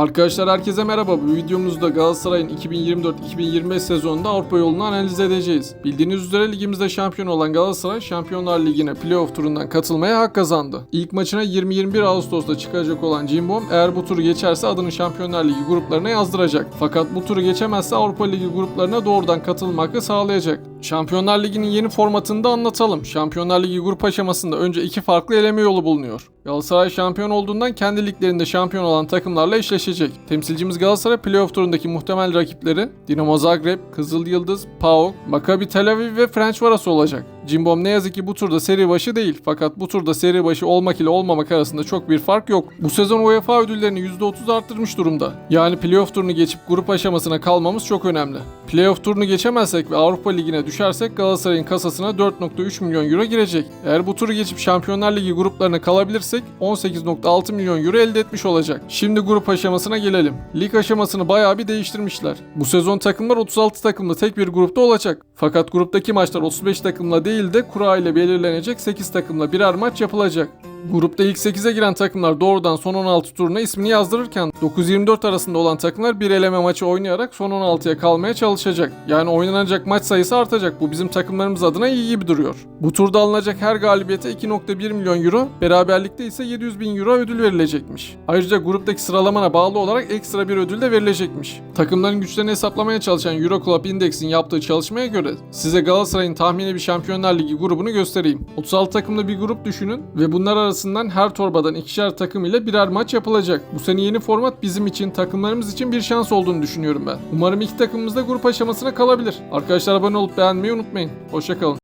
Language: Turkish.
Arkadaşlar herkese merhaba. Bu videomuzda Galatasaray'ın 2024-2025 sezonunda Avrupa yolunu analiz edeceğiz. Bildiğiniz üzere ligimizde şampiyon olan Galatasaray Şampiyonlar Ligi'ne playoff turundan katılmaya hak kazandı. İlk maçına 20-21 Ağustos'ta çıkacak olan Cimbom eğer bu turu geçerse adını Şampiyonlar Ligi gruplarına yazdıracak. Fakat bu turu geçemezse Avrupa Ligi gruplarına doğrudan katılma hakkı sağlayacak. Şampiyonlar Ligi'nin yeni formatını da anlatalım. Şampiyonlar Ligi grup aşamasında önce iki farklı eleme yolu bulunuyor. Galatasaray şampiyon olduğundan kendi liglerinde şampiyon olan takımlarla eşleşecek. Temsilcimiz Galatasaray playoff turundaki muhtemel rakipleri Dinamo Zagreb, Kızıl Yıldız, PAOK, Maccabi Tel Aviv ve Ferencvaros olacak. Cimbom ne yazık ki bu turda seri başı değil fakat bu turda seri başı olmak ile olmamak arasında çok bir fark yok. Bu sezon UEFA ödüllerini %30 arttırmış durumda. Yani playoff turunu geçip grup aşamasına kalmamız çok önemli. Playoff turunu geçemezsek ve Avrupa Ligi'ne düşersek Galatasaray'ın kasasına 4.3 milyon euro girecek. Eğer bu turu geçip Şampiyonlar Ligi gruplarına kalabilirsek 18.6 milyon euro elde etmiş olacak. Şimdi grup aşamasına gelelim. Lig aşamasını bayağı bir değiştirmişler. Bu sezon takımlar 36 takımlı tek bir grupta olacak. Fakat gruptaki maçlar 35 takımla değil de kura ile belirlenecek 8 takımla birer maç yapılacak. Grupta ilk 8'e giren takımlar doğrudan son 16 turuna ismini yazdırırken 9-24 arasında olan takımlar bir eleme maçı oynayarak son 16'ya kalmaya çalışacak. Yani oynanacak maç sayısı artacak. Bu bizim takımlarımız adına iyi gibi duruyor. Bu turda alınacak her galibiyete 2.1 milyon euro, beraberlikte ise 700 bin euro ödül verilecekmiş. Ayrıca gruptaki sıralamana bağlı olarak ekstra bir ödül de verilecekmiş. Takımların güçlerini hesaplamaya çalışan Euroclub Index'in yaptığı çalışmaya göre size Galatasaray'ın tahmini bir Şampiyonlar Ligi grubunu göstereyim. 36 takımlı bir grup düşünün ve bunlar arasından her torbadan ikişer takım ile birer maç yapılacak. Bu sene yeni format bizim için, takımlarımız için bir şans olduğunu düşünüyorum ben. Umarım iki takımımız da grup aşamasına kalabilir. Arkadaşlar abone olup beğenmeyi unutmayın. Hoşçakalın.